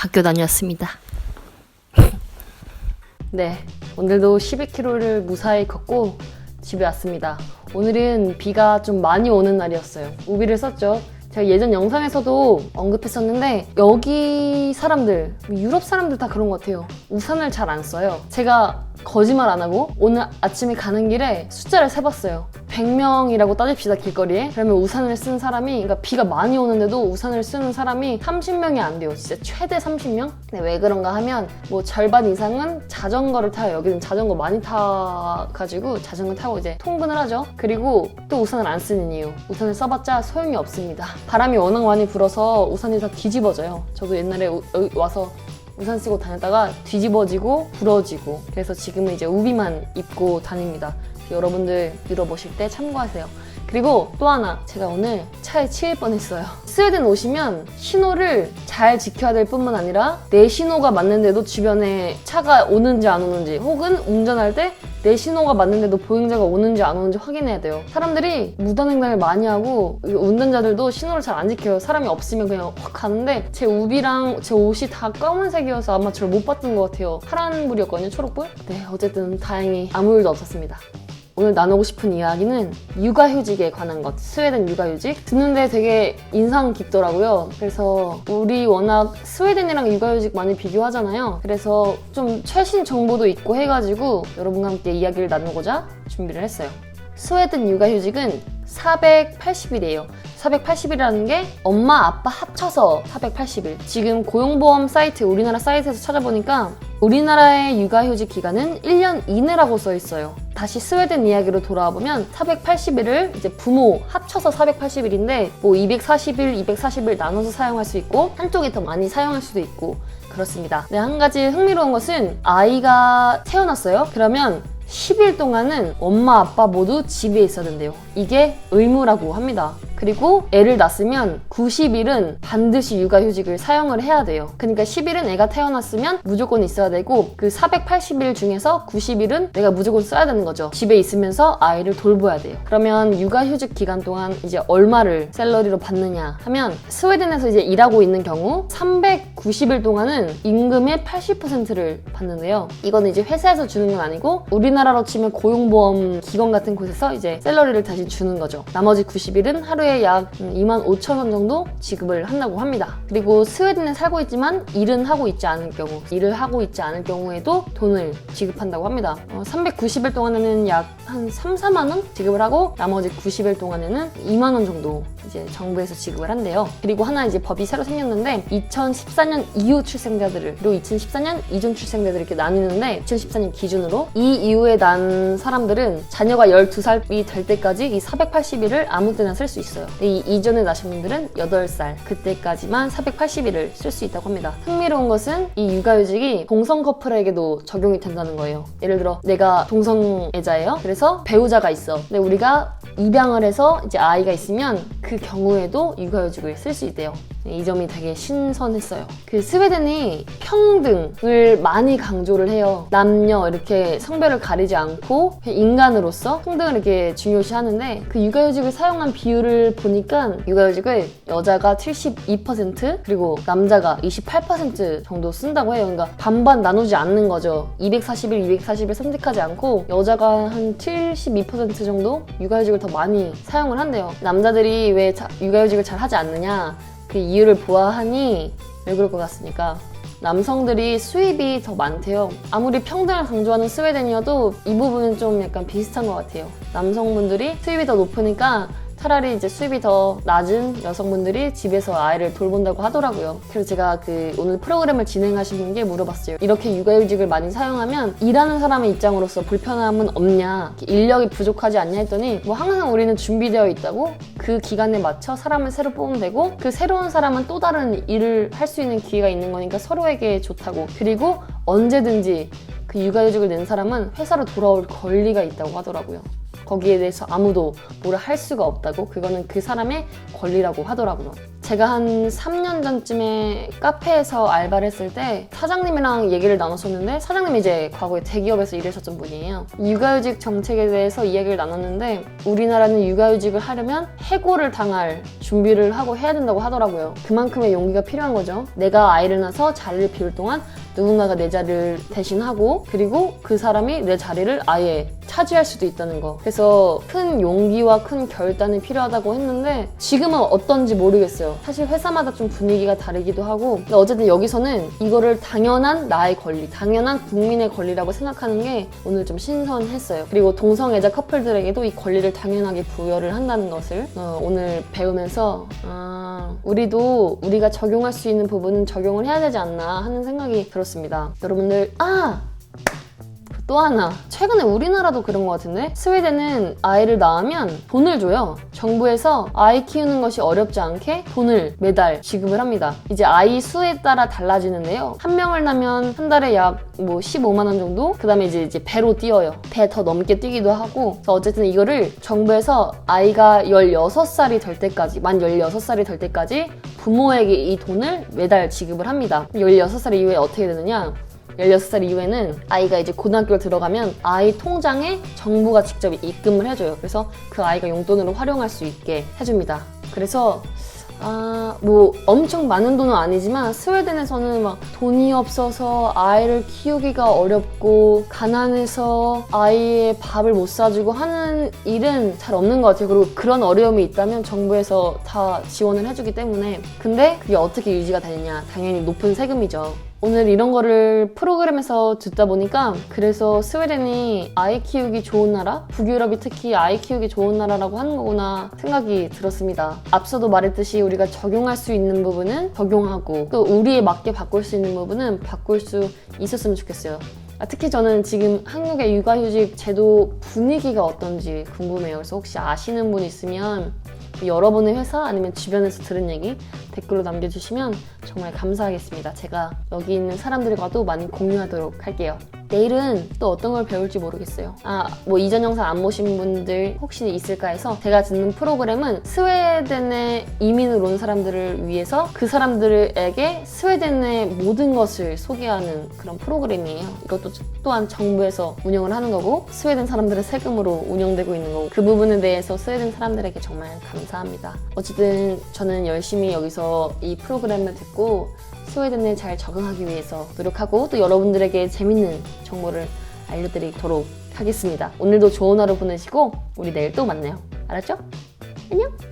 학교 다녔습니다. 네, 오늘도 12km를 무사히 걷고 집에 왔습니다. 오늘은 비가 좀 많이 오는 날이었어요. 우비를 썼죠. 제가 예전 영상에서도 언급했었는데 여기 사람들, 유럽 사람들 다 그런 것 같아요. 우산을 잘 안 써요. 제가 거짓말 안 하고 오늘 아침에 가는 길에 숫자를 세봤어요. 100명이라고 따집시다 길거리에. 그러면 우산을 쓴 사람이 그러니까 비가 많이 오는데도 우산을 쓰는 사람이 30명이 안 돼요. 진짜 최대 30명? 근데 왜 그런가 하면 뭐 절반 이상은 자전거를 타요. 여기는 자전거 많이 타가지고 자전거 타고 이제 통근을 하죠. 그리고 또 우산을 안 쓰는 이유. 우산을 써봤자 소용이 없습니다. 바람이 워낙 많이 불어서 우산이 다 뒤집어져요. 저도 옛날에 와서 우산 쓰고 다녔다가 뒤집어지고 부러지고 그래서 지금은 이제 우비만 입고 다닙니다. 여러분들 밀어보실 때 참고하세요. 그리고 또 하나 제가 오늘 차에 치일 뻔했어요. 스웨덴 오시면 신호를 잘 지켜야 될 뿐만 아니라 내 신호가 맞는데도 주변에 차가 오는지 안 오는지 혹은 운전할 때 내 신호가 맞는데도 보행자가 오는지 안 오는지 확인해야 돼요. 사람들이 무단횡단을 많이 하고 운전자들도 신호를 잘 안 지켜요. 사람이 없으면 그냥 확 가는데 제 우비랑 제 옷이 다 검은색이어서 아마 저를 못 봤던 것 같아요. 파란불이었거든요, 초록불. 네, 어쨌든 다행히 아무 일도 없었습니다. 오늘 나누고 싶은 이야기는 육아휴직에 관한 것, 스웨덴 육아휴직. 듣는데 되게 인상 깊더라고요. 그래서 우리 워낙 스웨덴이랑 육아휴직 많이 비교하잖아요. 그래서 좀 최신 정보도 있고 해가지고 여러분과 함께 이야기를 나누고자 준비를 했어요. 스웨덴 육아휴직은 480일이에요. 480일이라는 게 엄마 아빠 합쳐서 480일. 지금 고용보험 사이트 우리나라 사이트에서 찾아보니까 우리나라의 육아휴직 기간은 1년 이내라고 써 있어요. 다시 스웨덴 이야기로 돌아와 보면 480일을 이제 부모 합쳐서 480일인데 뭐 240일, 240일 나눠서 사용할 수 있고 한쪽이 더 많이 사용할 수도 있고 그렇습니다. 네, 한 가지 흥미로운 것은 아이가 태어났어요. 그러면 10일 동안은 엄마 아빠 모두 집에 있어야 된대요. 이게 의무라고 합니다. 그리고 애를 낳았으면 90일은 반드시 육아휴직을 사용을 해야 돼요. 그러니까 10일은 애가 태어났으면 무조건 있어야 되고 그 480일 중에서 90일은 내가 무조건 써야 되는 거죠. 집에 있으면서 아이를 돌봐야 돼요. 그러면 육아휴직 기간 동안 이제 얼마를 샐러리로 받느냐 하면 스웨덴에서 이제 일하고 있는 경우 390일 동안은 임금의 80%를 받는데요. 이거는 이제 회사에서 주는 건 아니고 우리나라로 치면 고용보험 기관 같은 곳에서 이제 샐러리를 다시 주는 거죠. 나머지 90일은 하루에 약 2만 5천 원 정도 지급을 한다고 합니다. 그리고 스웨덴에 살고 있지만 일은 하고 있지 않을 경우, 일을 하고 있지 않을 경우에도 돈을 지급한다고 합니다. 어, 390일 동안에는 약 한 3, 4만 원 지급을 하고 나머지 90일 동안에는 2만 원 정도 이제 정부에서 지급을 한대요. 그리고 하나 이제 법이 새로 생겼는데 2014년 이후 출생자들을 그리고 2014년 이전 출생자들 이렇게 나뉘는데 2014년 기준으로 이 이후에 난 사람들은 자녀가 12살이 될 때까지 이 480일을 아무 때나 쓸 수 있어요. 근데 이 이전에 나신 분들은 8살 그때까지만 480일을 쓸 수 있다고 합니다. 흥미로운 것은 이 육아휴직이 동성 커플에게도 적용이 된다는 거예요. 예를 들어 내가 동성애자예요. 그래서 배우자가 있어. 근데 우리가 입양을 해서 이제 아이가 있으면 그 경우에도 육아휴직을 쓸 수 있대요. 이 점이 되게 신선했어요. 그 스웨덴이 평등을 많이 강조를 해요. 남녀 이렇게 성별을 가리지 않고 인간으로서 평등을 이렇게 중요시 하는데 그 육아휴직을 사용한 비율을 보니까 육아휴직을 여자가 72% 그리고 남자가 28% 정도 쓴다고 해요. 그러니까 반반 나누지 않는 거죠. 240일, 240일 선택하지 않고 여자가 한 72% 정도 육아휴직을 더 많이 사용을 한대요. 남자들이 왜 자- 육아휴직을 잘 하지 않느냐 그 이유를 보아하니 왜 그럴 것 같습니까? 남성들이 수입이 더 많대요. 아무리 평등을 강조하는 스웨덴이어도 이 부분은 좀 약간 비슷한 것 같아요. 남성분들이 수입이 더 높으니까 차라리 이제 수입이 더 낮은 여성분들이 집에서 아이를 돌본다고 하더라고요. 그래서 제가 그 오늘 프로그램을 진행하신 분께 물어봤어요. 이렇게 육아휴직을 많이 사용하면 일하는 사람의 입장으로서 불편함은 없냐, 인력이 부족하지 않냐 했더니 뭐 항상 우리는 준비되어 있다고 그 기간에 맞춰 사람을 새로 뽑으면 되고 그 새로운 사람은 또 다른 일을 할 수 있는 기회가 있는 거니까 서로에게 좋다고 그리고 언제든지 그 육아휴직을 낸 사람은 회사로 돌아올 권리가 있다고 하더라고요. 거기에 대해서 아무도 뭐라 할 수가 없다고 그거는 그 사람의 권리라고 하더라고요. 제가 한 3년 전쯤에 카페에서 알바를 했을 때 사장님이랑 얘기를 나눴었는데 사장님이 이제 과거에 대기업에서 일하셨던 분이에요. 육아휴직 정책에 대해서 이야기를 나눴는데 우리나라는 육아휴직을 하려면 해고를 당할 준비를 하고 해야 된다고 하더라고요. 그만큼의 용기가 필요한 거죠. 내가 아이를 낳아서 자리를 비울 동안 누군가가 내 자리를 대신하고 그리고 그 사람이 내 자리를 아예 차지할 수도 있다는 거. 그래서 큰 용기와 큰 결단이 필요하다고 했는데 지금은 어떤지 모르겠어요. 사실 회사마다 좀 분위기가 다르기도 하고 근데 어쨌든 여기서는 이거를 당연한 나의 권리, 당연한 국민의 권리라고 생각하는 게 오늘 좀 신선했어요. 그리고 동성애자 커플들에게도 이 권리를 당연하게 부여를 한다는 것을 어, 오늘 배우면서 아, 우리도 우리가 적용할 수 있는 부분은 적용을 해야 되지 않나 하는 생각이 들었습니다. 여러분들 아 또 하나. 최근에 우리나라도 그런 것 같은데? 스웨덴은 아이를 낳으면 돈을 줘요. 정부에서 아이 키우는 것이 어렵지 않게 돈을 매달 지급을 합니다. 이제 아이 수에 따라 달라지는데요. 한 명을 낳으면 한 달에 약 뭐 15만 원 정도? 그 다음에 이제, 이제 배로 뛰어요. 배 더 넘게 뛰기도 하고. 어쨌든 이거를 정부에서 아이가 16살이 될 때까지 만 16살이 될 때까지 부모에게 이 돈을 매달 지급을 합니다. 16살 이후에 어떻게 되느냐 16살 이후에는 아이가 이제 고등학교를 들어가면 아이 통장에 정부가 직접 입금을 해줘요. 그래서 그 아이가 용돈으로 활용할 수 있게 해줍니다. 그래서 아, 뭐 엄청 많은 돈은 아니지만 스웨덴에서는 막 돈이 없어서 아이를 키우기가 어렵고 가난해서 아이의 밥을 못 사주고 하는 일은 잘 없는 것 같아요. 그리고 그런 어려움이 있다면 정부에서 다 지원을 해주기 때문에 근데 그게 어떻게 유지가 되느냐 당연히 높은 세금이죠. 오늘 이런 거를 프로그램에서 듣다 보니까 그래서 스웨덴이 아이 키우기 좋은 나라? 북유럽이 특히 아이 키우기 좋은 나라라고 하는 거구나 생각이 들었습니다. 앞서도 말했듯이 우리가 적용할 수 있는 부분은 적용하고 또 우리에 맞게 바꿀 수 있는 부분은 바꿀 수 있었으면 좋겠어요. 아, 특히 저는 지금 한국의 육아휴직 제도 분위기가 어떤지 궁금해요. 그래서 혹시 아시는 분 있으면 여러분의 회사 아니면 주변에서 들은 얘기 댓글로 남겨주시면 정말 감사하겠습니다. 제가 여기 있는 사람들과도 많이 공유하도록 할게요. 내일은 또 어떤 걸 배울지 모르겠어요. 아, 뭐 이전 영상 안 보신 분들 혹시 있을까 해서 제가 듣는 프로그램은 스웨덴에 이민을 온 사람들을 위해서 그 사람들에게 스웨덴의 모든 것을 소개하는 그런 프로그램이에요. 이것도 또한 정부에서 운영을 하는 거고 스웨덴 사람들의 세금으로 운영되고 있는 거고 그 부분에 대해서 스웨덴 사람들에게 정말 감사합니다. 어쨌든 저는 열심히 여기서 이 프로그램을 듣고 스웨덴에 잘 적응하기 위해서 노력하고 또 여러분들에게 재밌는 정보를 알려드리도록 하겠습니다. 오늘도 좋은 하루 보내시고 우리 내일 또 만나요. 알았죠? 안녕!